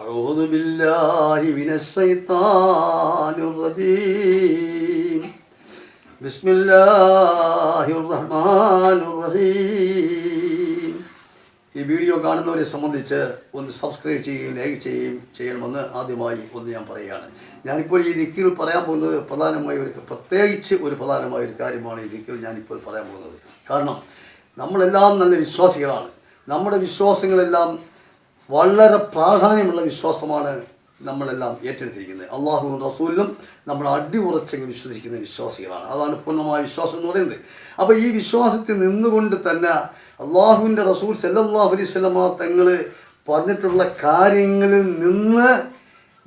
أعوذ بالله من الشيطان الرجيم بسم الله الرحمن الرحيم ഈ വീഡിയോ കാണുന്നവരെ സംബന്ധിച്ച് ഒന്ന് സബ്സ്ക്രൈബ് ചെയ്യുകയും ലൈക്ക് ചെയ്യുകയും ചെയ്യണമെന്ന് ആദ്യമായി ഒന്ന് ഞാൻ പറയുകയാണ് ഞാനിപ്പോൾ ഈ ദിക്കിൽ പറയാൻ പോകുന്നത് പ്രധാനമായ ഒരു പ്രത്യേകിച്ച് ഒരു പ്രധാനമായ ഒരു കാര്യമാണ് ഈ ദിക്കിൽ ഞാനിപ്പോൾ പറയാൻ പോകുന്നത് കാരണം നമ്മളെല്ലാം നല്ല വിശ്വാസികളാണ് നമ്മുടെ വിശ്വാസങ്ങളെല്ലാം വളരെ പ്രാധാന്യമുള്ള വിശ്വാസമാണ് നമ്മളെല്ലാം ഏറ്റെടുത്തിരിക്കുന്നത്. അള്ളാഹുവും റസൂലിലും നമ്മൾ അടിയുറച്ചെങ്കിൽ വിശ്വസിക്കുന്ന വിശ്വാസികളാണ്. അതാണ് പൂർണമായ വിശ്വാസം എന്ന് പറയുന്നത്. അപ്പോൾ ഈ വിശ്വാസത്തിൽ നിന്നുകൊണ്ട് തന്നെ അള്ളാഹുവിന്റെ റസൂൽ സല്ലല്ലാഹു അലൈഹി സ്വലമ തങ്ങൾ പറഞ്ഞിട്ടുള്ള കാര്യങ്ങളിൽ നിന്ന്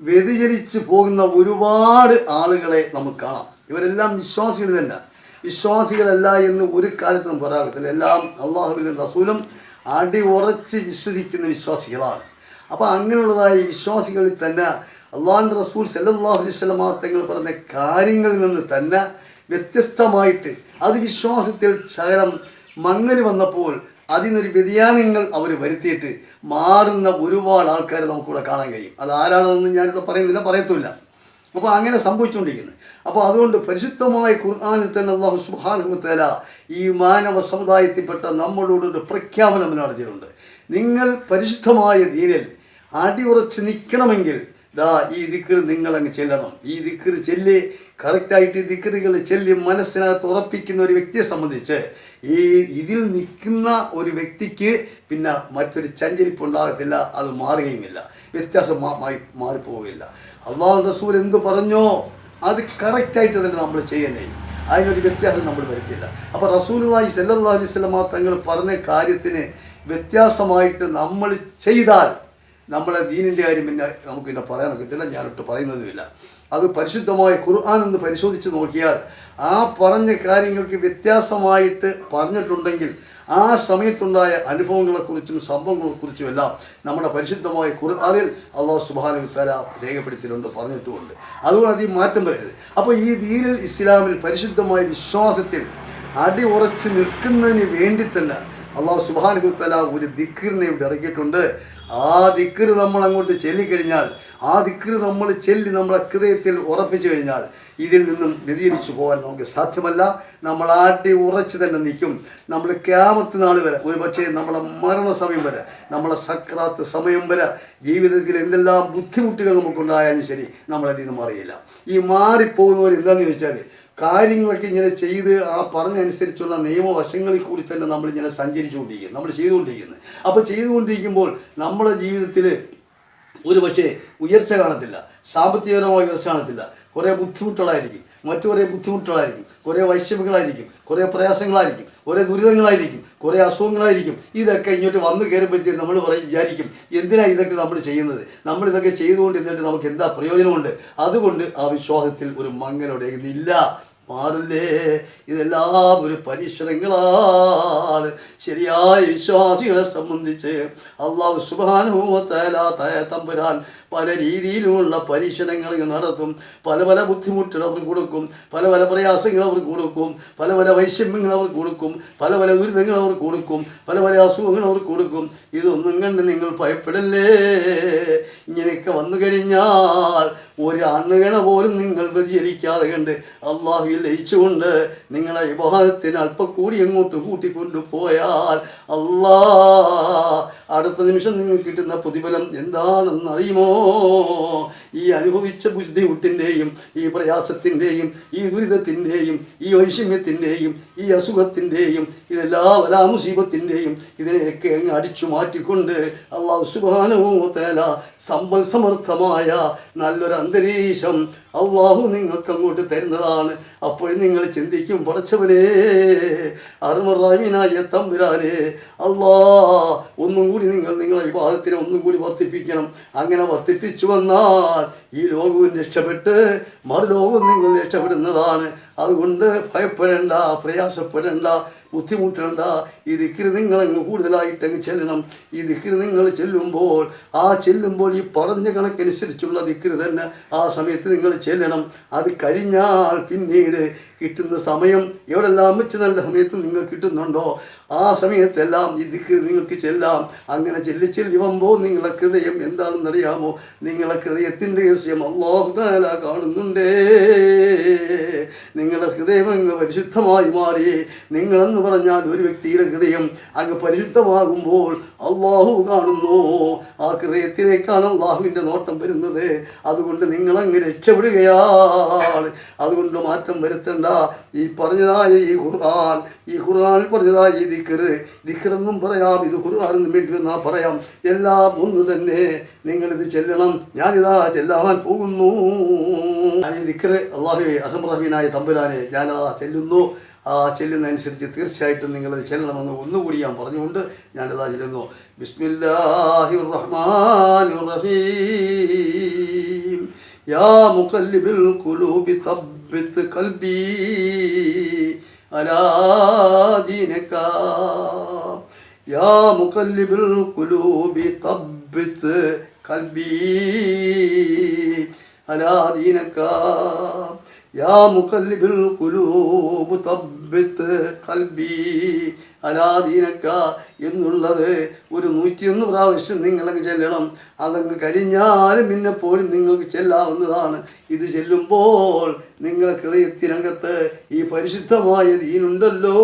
വ്യതിചലിച്ച് പോകുന്ന ഒരുപാട് ആളുകളെ നമുക്ക് കാണാം. ഇവരെല്ലാം വിശ്വാസികൾ തന്നെ. വിശ്വാസികളല്ല എന്ന് ഒരു കാലത്തും പറയാകത്തില്ല എല്ലാം അള്ളാഹുവിന്റെ റസൂലും അടി ഉറച്ച് വിശ്വസിക്കുന്ന വിശ്വാസികളാണ്. അപ്പോൾ അങ്ങനെയുള്ളതായ വിശ്വാസികളിൽ തന്നെ അള്ളാഹുന്റെ റസൂൽ സല്ലല്ലാഹു അലൈഹി വസല്ലമ തങ്ങൾ പറഞ്ഞ കാര്യങ്ങളിൽ നിന്ന് തന്നെ വ്യത്യസ്തമായിട്ട് അത് വിശ്വാസത്തിൽ ശകലം മങ്ങൽ വന്നപ്പോൾ അതിനൊരു വ്യതിയാനങ്ങൾ അവർ വരുത്തിയിട്ട് മാറുന്ന ഒരുപാട് ആൾക്കാരെ നമുക്കിവിടെ കാണാൻ കഴിയും. അത് ആരാണെന്ന് ഞാനിവിടെ പറയുന്നില്ല പറയത്തുമില്ല. അപ്പോൾ അങ്ങനെ സംഭവിച്ചുകൊണ്ടിരിക്കുന്നത് അപ്പോൾ അതുകൊണ്ട് പരിശുദ്ധമായ ഖുർആാനിൽ തന്നെ അള്ളാഹു സുഹാനുത്തല ഈ മാനവ സമുദായത്തിൽപ്പെട്ട നമ്മളോട് ഒരു പ്രഖ്യാപനം നടത്തിയിട്ടുണ്ട്. നിങ്ങൾ പരിശുദ്ധമായ ദീനിൽ അടിയുറച്ച് നിൽക്കണമെങ്കിൽ ദാ ഈ ദിക്കർ നിങ്ങൾ അങ്ങ് ചെല്ലണം. ഈ ദിക്കർ ചെല്ലി കറക്റ്റായിട്ട് ദിക്കറുകൾ ചെല്ലി മനസ്സിനകത്ത് ഉറപ്പിക്കുന്ന ഒരു വ്യക്തിയെ സംബന്ധിച്ച് ഈ ഇതിൽ നിൽക്കുന്ന ഒരു വ്യക്തിക്ക് പിന്നെ മറ്റൊരു ചഞ്ചരിപ്പ് ഉണ്ടാകത്തില്ല അത് മാറുകയുമില്ല. വ്യത്യാസം മാറി മാറിപ്പോവുകയില്ല. അള്ളാഹു റസൂൽ എന്ത് പറഞ്ഞോ അത് കറക്റ്റായിട്ട് തന്നെ നമ്മൾ ചെയ്യണേ. അതിനൊരു വ്യത്യാസം നമ്മൾ വരുത്തില്ല. അപ്പോൾ റസൂലുമായി അലൈഹി വസല്ലമ തങ്ങൾ പറഞ്ഞ കാര്യത്തിന് വ്യത്യാസമായിട്ട് നമ്മൾ ചെയ്താൽ നമ്മുടെ ദീനിന്റെ കാര്യം പിന്നെ നമുക്ക് പിന്നെ പറയാനൊക്കത്തില്ല ഞാനൊട്ട് പറയുന്നതുമില്ല. അത് പരിശുദ്ധമായ ഖുർആൻ എന്ന് പരിശോധിച്ച് നോക്കിയാൽ ആ പറഞ്ഞ കാര്യങ്ങൾക്ക് വ്യത്യാസമായിട്ട് പറഞ്ഞിട്ടുണ്ടെങ്കിൽ ആ സമയത്തുണ്ടായ അനുഭവങ്ങളെക്കുറിച്ചും സംഭവങ്ങളെക്കുറിച്ചും എല്ലാം നമ്മുടെ പരിശുദ്ധമായ ഖുർആനിൽ അള്ളാഹു സുബാന വിത്തല രേഖപ്പെടുത്തിയിട്ടുണ്ട് പറഞ്ഞിട്ടുമുണ്ട്. അതുകൊണ്ട് അത് മാറ്റം വരരുത്. അപ്പോൾ ഈ ദീനിൽ ഇസ്ലാമിൽ പരിശുദ്ധമായ വിശ്വാസത്തിൽ അടി ഉറച്ച് നിൽക്കുന്നതിന് വേണ്ടി തന്നെ അള്ളാഹു സുബാന തല ഒരു ദിക്കറിനെ ഇവിടെ ഇറക്കിയിട്ടുണ്ട്. ആ ദിക്കർ നമ്മൾ അങ്ങോട്ട് ചെല്ലിക്കഴിഞ്ഞാൽ ആ ദിക്കിന് നമ്മൾ ചെല്ലി നമ്മളെ ഹൃദയത്തിൽ ഉറപ്പിച്ചു കഴിഞ്ഞാൽ ഇതിൽ നിന്നും വ്യതിചരിച്ചു പോകാൻ നമുക്ക് സാധ്യമല്ല. നമ്മൾ ആട്ടി ഉറച്ച് തന്നെ നിൽക്കും. നമ്മൾ ക്യാമത്ത് നാൾ വരെ ഒരു പക്ഷേ നമ്മുടെ മരണസമയം വരെ നമ്മുടെ സക്രാത്ത് സമയം വരെ ജീവിതത്തിൽ എന്തെല്ലാം ബുദ്ധിമുട്ടുകൾ നമുക്കുണ്ടായാലും ശരി നമ്മളതിൽ നിന്ന് മാറിയില്ല. ഈ മാറിപ്പോകുന്നവർ എന്താണെന്ന് ചോദിച്ചാൽ കാര്യങ്ങളൊക്കെ ഇങ്ങനെ ചെയ്ത് ആ പറഞ്ഞനുസരിച്ചുള്ള നിയമവശങ്ങളിൽ കൂടി തന്നെ നമ്മൾ ഇങ്ങനെ സഞ്ചരിച്ചുകൊണ്ടിരിക്കും നമ്മൾ ചെയ്തുകൊണ്ടിരിക്കുന്നത് അപ്പോൾ ചെയ്തുകൊണ്ടിരിക്കുമ്പോൾ നമ്മുടെ ജീവിതത്തിൽ ഒരു പക്ഷേ ഉയർച്ച കാണത്തില്ല സാമ്പത്തികപരമായ ഉയർച്ച കാണത്തില്ല. കുറേ ബുദ്ധിമുട്ടുകളായിരിക്കും. മറ്റു കുറേ ബുദ്ധിമുട്ടുകളായിരിക്കും. കുറേ വൈഷമ്യങ്ങളായിരിക്കും. കുറേ പ്രയാസങ്ങളായിരിക്കും. കുറേ ദുരിതങ്ങളായിരിക്കും. കുറേ അസുഖങ്ങളായിരിക്കും. ഇതൊക്കെ ഇങ്ങോട്ട് വന്നു കയറുമ്പോഴത്തേക്ക് നമ്മൾ പറയും വിചാരിക്കും എന്തിനാണ് ഇതൊക്കെ നമ്മൾ ചെയ്യുന്നത്? നമ്മൾ ഇതൊക്കെ ചെയ്തുകൊണ്ട് എന്നിട്ട് നമുക്ക് എന്താ പ്രയോജനമുണ്ട്? അതുകൊണ്ട് ആ വിശ്വാസത്തിൽ ഒരു മങ്ങലോടെ ഇതില്ല മാറില്ലേ ഇതെല്ലാം ഒരു പരീക്ഷണങ്ങളാണ് ശരിയായ വിശ്വാസികളെ സംബന്ധിച്ച് അള്ളാഹു തയ തമ്പുരാൻ പല രീതിയിലുമുള്ള പരീക്ഷണങ്ങൾ നടത്തും. പല പല ബുദ്ധിമുട്ടുകൾ അവർ കൊടുക്കും. പല പല പ്രയാസങ്ങൾ അവർ കൊടുക്കും. പല പല വൈഷമ്യങ്ങൾ അവർ കൊടുക്കും. പല പല ദുരിതങ്ങൾ അവർ കൊടുക്കും. പല പല അസുഖങ്ങൾ അവർ കൊടുക്കും. ഇതൊന്നും കണ്ട് നിങ്ങൾ ഭയപ്പെടല്ലേ? ഇങ്ങനെയൊക്കെ വന്നു കഴിഞ്ഞാൽ ഒരു അണുകണ പോലും നിങ്ങൾ വ്യതിചലിക്കാതെ കണ്ട് അള്ളാഹുവിൽ ലയിച്ചുകൊണ്ട് നിങ്ങളെ വിവാഹത്തിന് അല്പം കൂടി അങ്ങോട്ട് കൂട്ടിക്കൊണ്ടു പോയാൽ അല്ലാ അടുത്ത നിമിഷം നിങ്ങൾ കിട്ടുന്ന പ്രതിഫലം എന്താണെന്ന് അറിയുമോ? ഈ അനുഭവിച്ച ബുദ്ധിമുട്ടിന്റെയും ഈ പ്രയാസത്തിന്റെയും ഈ ദുരിതത്തിന്റെയും ഈ വൈഷമ്യത്തിന്റെയും ഈ അസുഖത്തിന്റെയും ഇതെല്ലാ വലാ മുസീബത്തിന്റെയും ഇതിനെയൊക്കെ അങ്ങ് അടിച്ചു മാറ്റിക്കൊണ്ട് അള്ളാഹു സുബാനുഭവത്തേല സമ്പൽ സമർത്ഥമായ നല്ലൊരു അന്തരീക്ഷം അള്ളാഹു നിങ്ങൾക്ക് അങ്ങോട്ട് തരുന്നതാണ്. അപ്പോഴും നിങ്ങൾ ചിന്തിക്കും പടച്ചവനെ അറുമറാമിനായ തമ്പുരാനെ അള്ളാ ഒന്നും കൂടി നിങ്ങൾ നിങ്ങളെ വിവാഹത്തിനെ ഒന്നും കൂടി വർദ്ധിപ്പിക്കണം. അങ്ങനെ വർദ്ധിപ്പിച്ചു വന്നാൽ ഈ ലോകവും രക്ഷപ്പെട്ട് മറുലോകവും നിങ്ങൾ രക്ഷപ്പെടുന്നതാണ്. അതുകൊണ്ട് ഭയപ്പെടേണ്ട പ്രയാസപ്പെടേണ്ട ബുദ്ധിമുട്ടേണ്ട. ഈ ദിക്കിന് നിങ്ങളങ്ങ് കൂടുതലായിട്ട് അങ്ങ് ചെല്ലണം. ഈ ദിക്കിന് നിങ്ങൾ ചെല്ലുമ്പോൾ ആ ചെല്ലുമ്പോൾ ഈ പറഞ്ഞ കണക്കനുസരിച്ചുള്ള ദിക്കിന് തന്നെ ആ സമയത്ത് നിങ്ങൾ ചെല്ലണം. അത് കഴിഞ്ഞാൽ പിന്നീട് കിട്ടുന്ന സമയം എവിടെല്ലാം വെച്ച് നല്ല സമയത്ത് നിങ്ങൾ കിട്ടുന്നുണ്ടോ ആ സമയത്തെല്ലാം ഈ ദിക്ക് നിങ്ങൾക്ക് ചെല്ലാം. അങ്ങനെ ചെല്ലി ചെല്ലുമ്പോൾ നിങ്ങളെ ഹൃദയം എന്താണെന്നറിയാമോ? നിങ്ങളെ ഹൃദയത്തിന്റെ രഹസ്യം അള്ളാഹുദാല കാണുന്നുണ്ടേ. നിങ്ങളുടെ ഹൃദയം അങ്ങ് പരിശുദ്ധമായി മാറി. നിങ്ങളെന്ന് പറഞ്ഞാൽ ഒരു വ്യക്തിയുടെ ഹൃദയം അങ്ങ് പരിശുദ്ധമാകുമ്പോൾ അള്ളാഹു കാണുന്നു. ആ ഹൃദയത്തിലേക്കാണ് അള്ളാഹുവിന്റെ നോട്ടം വരുന്നത്. അതുകൊണ്ട് നിങ്ങളങ്ങ് രക്ഷപ്പെടുകയാണ്. അതുകൊണ്ട് മാറ്റം വരുത്തേണ്ട. ഈ പറഞ്ഞതായ ഈ ഖുർആൻ ഈ ഖുർആനിൽ പറഞ്ഞതാ ഈ ദിക്കറ് ദിക്കറെന്നും പറയാം ഇത് ഖുർആാനെന്നും വേണ്ടി വന്നാൽ പറയാം. എല്ലാം ഒന്ന് തന്നെ നിങ്ങളിത് ചെല്ലണം ഞാനിതാ ചെല്ലാൻ പോകുന്നു. ഞാൻ ഈ ദിക്കറ് അള്ളാഹുവെ അഹംറഹീനായ തമ്പുരാനെ ഞാനതാ ചെല്ലുന്നു. ആ ചെല്ലുന്നതനുസരിച്ച് തീർച്ചയായിട്ടും നിങ്ങളത് ചെല്ലണമെന്ന് ഒന്നുകൂടി ഞാൻ പറഞ്ഞുകൊണ്ട് ഞാനിതാ ചെല്ലുന്നു. ബിസ്മില്ലാഹി റഹ്മാൻ റഹീം യാ മുഖല്ലിബിൽ ഖുലൂബി തബ്ബിത് ഖൽബി അലാ ദീനക യാ മുഖല്ലിബിൽ ഖുലൂബി തബ്ബിത് ഖൽബി അലാ ദീനക യാ മുഖല്ലിബിൽ ഖുലൂബ് തബ്ബിത് ഖൽബി അലാ ദീനക എന്നുള്ളത് ഒരു നൂറ്റിയൊന്ന് പ്രാവശ്യം നിങ്ങളങ്ങ് ചെല്ലണം. അതങ്ങ് കഴിഞ്ഞാലും പിന്നെ പോലും നിങ്ങൾക്ക് ചെല്ലാവുന്നതാണ്. ഇത് ചെല്ലുമ്പോൾ നിങ്ങളുടെ ഹൃദയത്തിനകത്ത് ഈ പരിശുദ്ധമായ ദീനുണ്ടല്ലോ.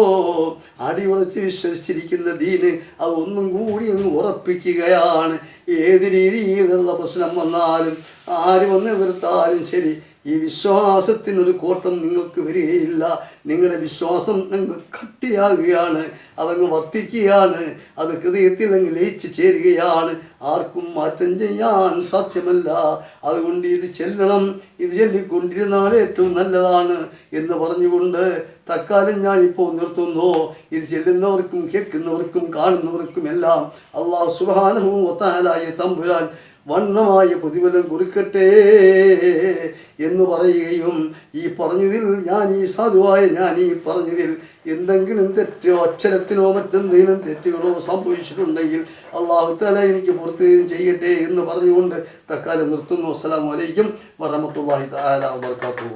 അടിയുറച്ച് വിശ്വസിച്ചിരിക്കുന്ന ദീന് അത് ഒന്നും കൂടി അങ്ങ് ഉറപ്പിക്കുകയാണ്. ഏത് രീതിയിലുള്ള പ്രശ്നം വന്നാലും ആര് വന്ന് നിർത്താലും ശരി ഈ വിശ്വാസത്തിനൊരു കോട്ടം നിങ്ങൾക്ക് വരികയില്ല. നിങ്ങളുടെ വിശ്വാസം അങ്ങ് കട്ടിയാകുകയാണ് അതങ്ങ് വർദ്ധിക്കുകയാണ് അത് ഹൃദയത്തിൽ അങ്ങ് ലയിച്ചു ചേരുകയാണ്. ആർക്കും മാറ്റം ചെയ്യാൻ സാധ്യമല്ല. അതുകൊണ്ട് ഇത് ചെല്ലണം. ഇത് ചൊല്ലിക്കൊണ്ടിരുന്നാൽ ഏറ്റവും നല്ലതാണ് എന്ന് പറഞ്ഞുകൊണ്ട് തക്കാലം ഞാൻ ഇപ്പോൾ നിർത്തുന്നു. ഇത് ചെല്ലുന്നവർക്കും കേൾക്കുന്നവർക്കും കാണുന്നവർക്കും എല്ലാം അള്ളാഹു സുബാനവും ഒത്താലായ തമ്പുരാൻ വണ്ണമായ പ്രതിഫലം കുറിക്കട്ടെ എന്ന് പറയുകയും ഈ പറഞ്ഞതിൽ ഞാൻ ഈ സാധുവായ ഞാൻ ഈ പറഞ്ഞതിൽ എന്തെങ്കിലും തെറ്റോ അക്ഷരത്തിനോ മറ്റെന്തെങ്കിലും തെറ്റുകളോ സംഭവിച്ചിട്ടുണ്ടെങ്കിൽ അള്ളാഹു തല എനിക്ക് പുറത്തുകയും ചെയ്യട്ടെ എന്ന് പറഞ്ഞുകൊണ്ട് തക്കാലം നിർത്തുന്നു. അസ്സലാമലൈക്കും വറഹമത്തല്ലാഹി തആല വബർക്കാത്തു